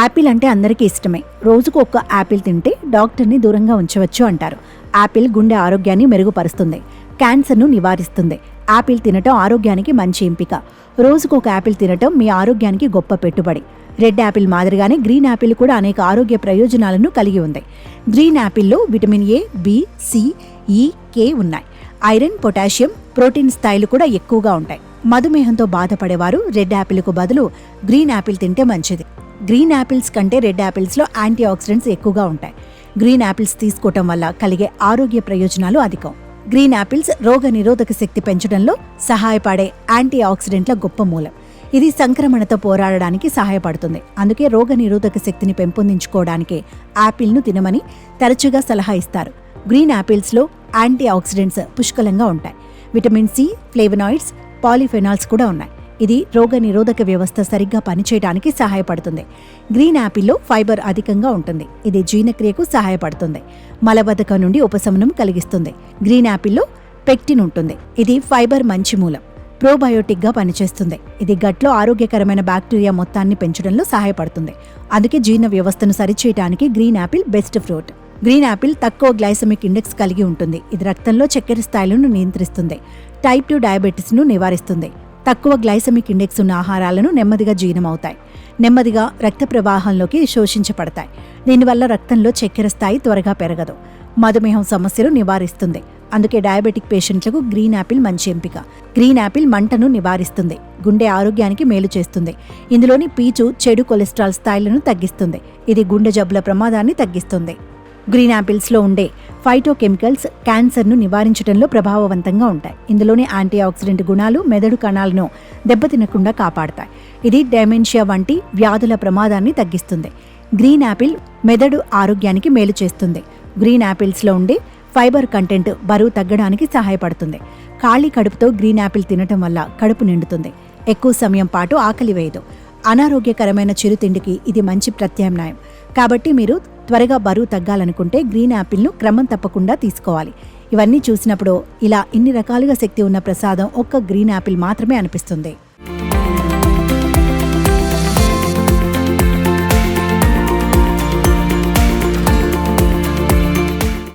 Apple అంటే అందరికీ ఇష్టమే. రోజుకు ఒక్క యాపిల్ తింటే డాక్టర్ని దూరంగా ఉంచవచ్చు అంటారు. యాపిల్ గుండె ఆరోగ్యాన్ని మెరుగుపరుస్తుంది. క్యాన్సర్ను నివారిస్తుంది. యాపిల్ తినటం ఆరోగ్యానికి మంచి ఎంపిక. రోజుకు ఒక యాపిల్ తినటం మీ ఆరోగ్యానికి గొప్ప పెట్టుబడి. రెడ్ యాపిల్ మాదిరిగానే గ్రీన్ యాపిల్ కూడా అనేక ఆరోగ్య ప్రయోజనాలను కలిగి ఉంది. Green యాపిల్లో vitamin A B C E K ఉన్నాయి. ఐరన్ పొటాషియం ప్రోటీన్ స్థాయిలు కూడా ఎక్కువగా ఉంటాయి. మధుమేహంతో బాధపడేవారు రెడ్ యాపిల్కు బదులు గ్రీన్ యాపిల్ తింటే మంచిది. గ్రీన్ యాపిల్స్ కంటే రెడ్ యాపిల్స్లో యాంటీ ఆక్సిడెంట్స్ ఎక్కువగా ఉంటాయి. గ్రీన్ యాపిల్స్ తీసుకోవటం వల్ల కలిగే ఆరోగ్య ప్రయోజనాలు అధికం. గ్రీన్ యాపిల్స్ రోగ నిరోధక శక్తి పెంచడంలో సహాయపడే యాంటీ ఆక్సిడెంట్ల గొప్ప మూలం. ఇది సంక్రమణతో పోరాడడానికి సహాయపడుతుంది. అందుకే రోగ నిరోధక శక్తిని పెంపొందించుకోవడానికి యాపిల్ను తినమని తరచుగా సలహా ఇస్తారు. గ్రీన్ యాపిల్స్లో యాంటీ ఆక్సిడెంట్స్ పుష్కలంగా ఉంటాయి. విటమిన్ సి ఫ్లేవనాయిడ్స్ పాలిఫెనాల్స్ కూడా ఉన్నాయి. ఇది రోగ నిరోధక వ్యవస్థ సరిగ్గా పనిచేయడానికి సహాయపడుతుంది. గ్రీన్ యాపిల్లో ఫైబర్ అధికంగా ఉంటుంది. ఇది జీర్ణక్రియకు సహాయపడుతుంది. మలబద్ధకం నుండి ఉపశమనం కలిగిస్తుంది. గ్రీన్ యాపిల్లో పెక్టిన్ ఉంటుంది. ఇది ఫైబర్ మంచి మూలం. ప్రోబయోటిక్గా పనిచేస్తుంది. ఇది గట్లో ఆరోగ్యకరమైన బ్యాక్టీరియా మొత్తాన్ని పెంచడంలో సహాయపడుతుంది. అందుకే జీర్ణ వ్యవస్థను సరిచేయడానికి green apple best fruit. Green apple తక్కువ గ్లైసమిక్ ఇండెక్స్ కలిగి ఉంటుంది. ఇది రక్తంలో చక్కెర స్థాయిలను నియంత్రిస్తుంది. టైప్ టూ డయాబెటీస్ను నివారిస్తుంది. తక్కువ గ్లైసమిక్ ఇండెక్స్ ఉన్న ఆహారాలను నెమ్మదిగా జీర్ణమవుతాయి. నెమ్మదిగా రక్త ప్రవాహంలోకి శోషించబడతాయి. దీనివల్ల రక్తంలో చక్కెర స్థాయి త్వరగా పెరగదు. మధుమేహం సమస్యలు నివారిస్తుంది. అందుకే డయాబెటిక్ పేషెంట్లకు గ్రీన్ యాపిల్ మంచి ఎంపిక. గ్రీన్ యాపిల్ మంటను నివారిస్తుంది. గుండె ఆరోగ్యానికి మేలు చేస్తుంది. ఇందులోని పీచు చెడు కొలెస్ట్రాల్ స్థాయిలను తగ్గిస్తుంది. ఇది గుండె జబ్బుల ప్రమాదాన్ని తగ్గిస్తుంది. గ్రీన్ యాపిల్స్లో ఉండే ఫైటోకెమికల్స్ క్యాన్సర్ను నివారించడంలో ప్రభావవంతంగా ఉంటాయి. ఇందులోని యాంటీ ఆక్సిడెంట్ గుణాలు మెదడు కణాలను దెబ్బతినకుండా కాపాడతాయి. ఇది డెమెన్షియా వంటి వ్యాధుల ప్రమాదాన్ని తగ్గిస్తుంది. గ్రీన్ యాపిల్ మెదడు ఆరోగ్యానికి మేలు చేస్తుంది. గ్రీన్ యాపిల్స్లో ఉండే ఫైబర్ కంటెంట్ బరువు తగ్గడానికి సహాయపడుతుంది. ఖాళీ కడుపుతో గ్రీన్ యాపిల్ తినటం వల్ల కడుపు నిండుతుంది. ఎక్కువ సమయం పాటు ఆకలి వేయదు. అనారోగ్యకరమైన చిరుతిండికి ఇది మంచి ప్రత్యామ్నాయం. కాబట్టి మీరు త్వరగా బరువు తగ్గాలనుకుంటే గ్రీన్ యాపిల్ను క్రమం తప్పకుండా తీసుకోవాలి. ఇవన్నీ చూసినప్పుడు ఇలా ఇన్ని రకాలుగా శక్తి ఉన్న ప్రసాదం ఒక్క గ్రీన్ యాపిల్ మాత్రమే అనిపిస్తుంది.